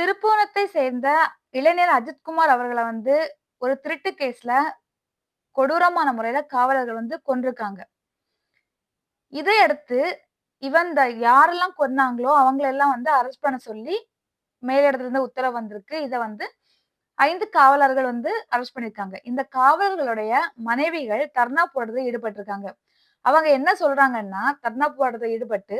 திருப்பூனத்தை சேர்ந்த இளைஞர் அஜித்குமார் அவர்களை வந்து ஒரு திருட்டு கேஸ்ல கொடூரமான முறையில காவலர்கள் வந்து கொன்றுருக்காங்க. இதையடுத்து இவன் இந்த யாரெல்லாம் கொன்னாங்களோ அவங்களெல்லாம் வந்து அரெஸ்ட் பண்ண சொல்லி மேலிடத்திலிருந்து உத்தரவு வந்திருக்கு. இதை வந்து ஐந்து காவலர்கள் வந்து அரெஸ்ட் பண்ணிருக்காங்க இந்த காவலர்களுடைய மனைவிகள் தர்ணா போடுறதுல ஈடுபட்டிருக்காங்க. அவங்க என்ன சொல்றாங்கன்னா, தர்ணா போடுறதுல ஈடுபட்டு,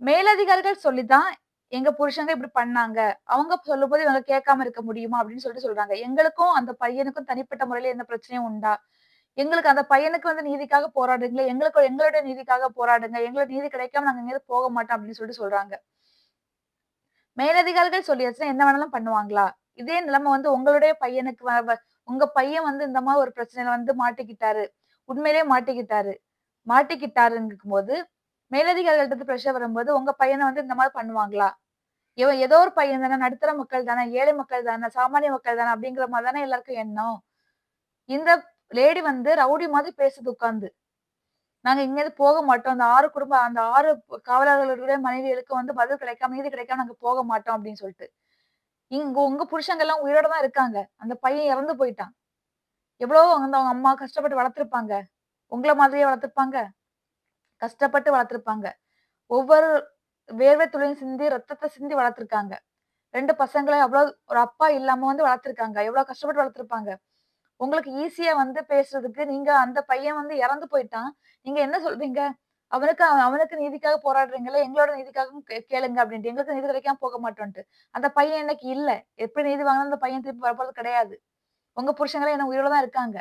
மேலதிகாரிகள் சொல்லி தான் எங்க புருஷங்க இப்படி பண்ணாங்க. அவங்க சொல்லும்போது இவங்க கேட்காம இருக்க முடியுமா? அப்படின்னு சொல்லிட்டு சொல்றாங்க. எங்களுக்கும் அந்த பையனுக்கும் தனிப்பட்ட முறையில எந்த பிரச்சனையும் உண்டா? எங்களுக்கு அந்த பையனுக்கு வந்து நீதிக்காக போராடுங்களே, எங்களுக்கு எங்களுடைய நீதிக்காக போராடுங்க. எங்களுக்கு நீதி கிடைக்காம நாங்க எங்கேயும் போக மாட்டோம் அப்படின்னு சொல்லிட்டு சொல்றாங்க. மேலதிகாரிகள் சொல்லியாச்சுன்னா என்ன வேணாலும் பண்ணுவாங்களா? இதே நிலைமை வந்து உங்களுடைய பையனுக்கு வ வ உங்க பையன் வந்து இந்த மாதிரி ஒரு பிரச்சனையில வந்து மாட்டிக்கிட்டாரு. உண்மையிலேயே மாட்டிக்கிட்டாரு. மாட்டிக்கிட்டாருங்கும் போது மேலதிகாரிகள்ட்ட இருந்து ப்ரெஷர் வரும்போது, உங்க பையனை வந்து இந்த மாதிரி பண்ணுவாங்களா? இவன் ஏதோ ஒரு பையன் தானே, நடுத்தர மக்கள் தானே, ஏழை மக்கள் தானே, சாமானிய மக்கள் தானே அப்படிங்கிற மாதிரி தானே எல்லாருக்கும் எண்ணம். இந்த லேடி வந்து ரவுடி மாதிரி பேசுது உட்கார்ந்து. நாங்க இங்கேருந்து போக மாட்டோம். அந்த ஆறு குடும்ப அந்த ஆறு காவலர்களுடைய மனைவிகளுக்கு வந்து பதில் கிடைக்காம, நீதி கிடைக்காம நாங்க போக மாட்டோம் அப்படின்னு சொல்லிட்டு. இங்க உங்க புருஷங்கலாம் உயிரோட தான் இருக்காங்க. அந்த பையன் இறந்து போயிட்டான். எவ்வளோ அந்த அவங்க அம்மா கஷ்டப்பட்டு வளர்த்துருப்பாங்க. உங்களை மாதிரியே வளர்த்துருப்பாங்க. கஷ்டப்பட்டு வளர்த்துருப்பாங்க. ஒவ்வொரு வேர்வை துளியும் சிந்தி, ரத்தத்தை சிந்தி வளர்த்துருக்காங்க. ரெண்டு பசங்களை அவ்வளவு ஒரு அப்பா இல்லாம வந்து வளர்த்துருக்காங்க. எவ்வளோ கஷ்டப்பட்டு வளர்த்துருப்பாங்க. உங்களுக்கு ஈஸியா வந்து பேசுறதுக்கு நீங்க அந்த பையன் வந்து இறந்து போயிட்டான். நீங்க என்ன சொல்றீங்க? அவனுக்கு அவனுக்கு நீதிக்காக போராடுறீங்களே எங்களோட நீதிக்காக கே கேளுங்க அப்படின்ட்டு. எங்களுக்கு நீதி கிடைக்காம போக மாட்டோன்ட்டு. அந்த பையன் இன்னைக்கு இல்ல. எப்படி நீதி வாங்கினா அந்த பையன் திருப்பி வரப்போறது கிடையாது. உங்க புருஷங்களே என்ன உயிரோட தான் இருக்காங்க.